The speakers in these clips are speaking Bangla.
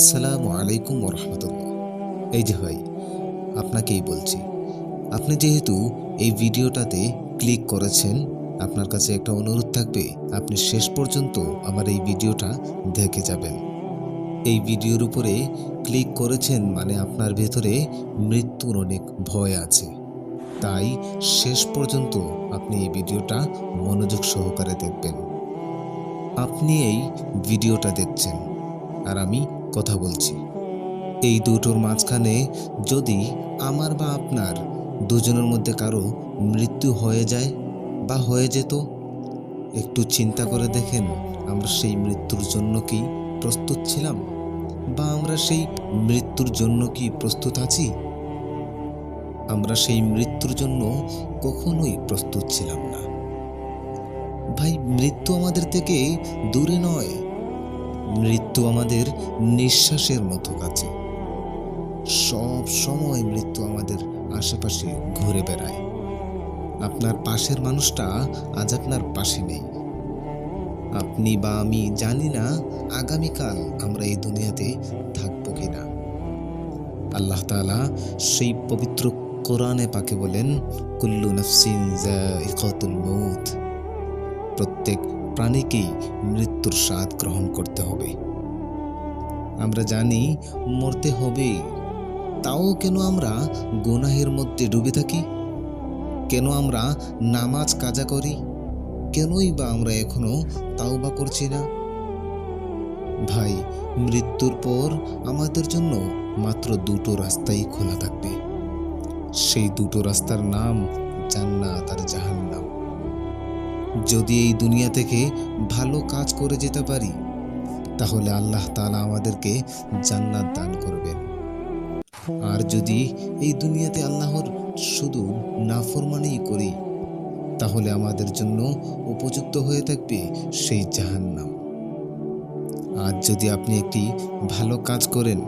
আসসালামু আলাইকুম রহমতুল্লাহ এই যে ভাই, আপনাকেই বলছি, আপনি যেহেতু এই ভিডিওটাতে ক্লিক করেছেন, আপনার কাছে একটা অনুরোধ থাকবে, আপনি শেষ পর্যন্ত আমার এই ভিডিওটা দেখে যাবেন। এই ভিডিওর উপরে ক্লিক করেছেন মানে আপনার ভেতরে মৃত্যুর অনেক ভয় আছে। তাই শেষ পর্যন্ত আপনি এই ভিডিওটা মনোযোগ সহকারে দেখবেন। আপনি এই ভিডিওটা দেখছেন, আর আমি কথা বলছি। এই দুটোর মাঝখানে যদি আমার বা আপনার দুজনের মধ্যে কারও মৃত্যু হয়ে যায় বা হয়ে যেত, একটু চিন্তা করে দেখেন আমরা সেই মৃত্যুর জন্য কি প্রস্তুত ছিলাম? বা আমরা সেই মৃত্যুর জন্য কি প্রস্তুত আছি? আমরা সেই মৃত্যুর জন্য কখনোই প্রস্তুত ছিলাম না। ভাই, মৃত্যু আমাদের থেকে দূরে নয়। মৃত্যু আমাদের নিঃশ্বাসের মতো কাছে। সব সময় মৃত্যু আমাদের আশেপাশে ঘুরে বেড়ায়। আপনার পাশের মানুষটা আজ আপনার পাশে নেই। আপনি বা আমি জানি না আগামীকাল আমরা এই দুনিয়াতে থাকব কিনা। আল্লাহ তাআলা সেই পবিত্র কোরআনে পাকে বলেন, কুল্লু নফসিন প্রত্যেক প্রাণীকেই মৃত্যুর স্বাদ গ্রহণ করতে হবে। আমরা জানি মরতে হবে, তাও কেন আমরা গোনাহের মধ্যে ডুবে থাকি? কেন আমরা নামাজ কাজা করি? কেনই বা আমরা এখনও তাও বা করছি না? ভাই, মৃত্যুর পর আমাদের জন্য মাত্র দুটো রাস্তাই খোলা থাকবে। সেই দুটো রাস্তার নাম জান্নাত আর জাহান্নাম। যদি এই দুনিয়া থেকে ভালো কাজ করে যেতে পারি, তাহলে আল্লাহ তাআলা আমাদেরকে জান্নাত দান করবেন। আর যদি এই দুনিয়াতে আল্লাহর শুধু নাফরমানি করি, তাহলে আমাদের জন্য উপযুক্ত হয়ে থাকবে সেই জাহান্নাম। আর যদি আপনি একটি ভালো কাজ করেন,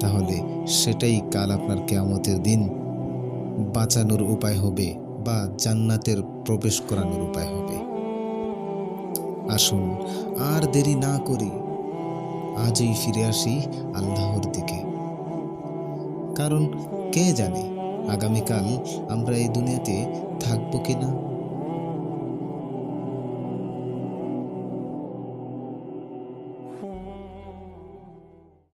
তাহলে সেটাই কাল আপনার কেয়ামতের দিন বাঁচানোর উপায় হবে বা জান্নাতের প্রবেশ করানোর উপায় হবে। আসুন, আর দেরি না করি। আজই ফিরে আসি আল্লাহর দিকে। কারণ কে জানে আগামীকাল আমরা এই দুনিয়াতে থাকব কিনা?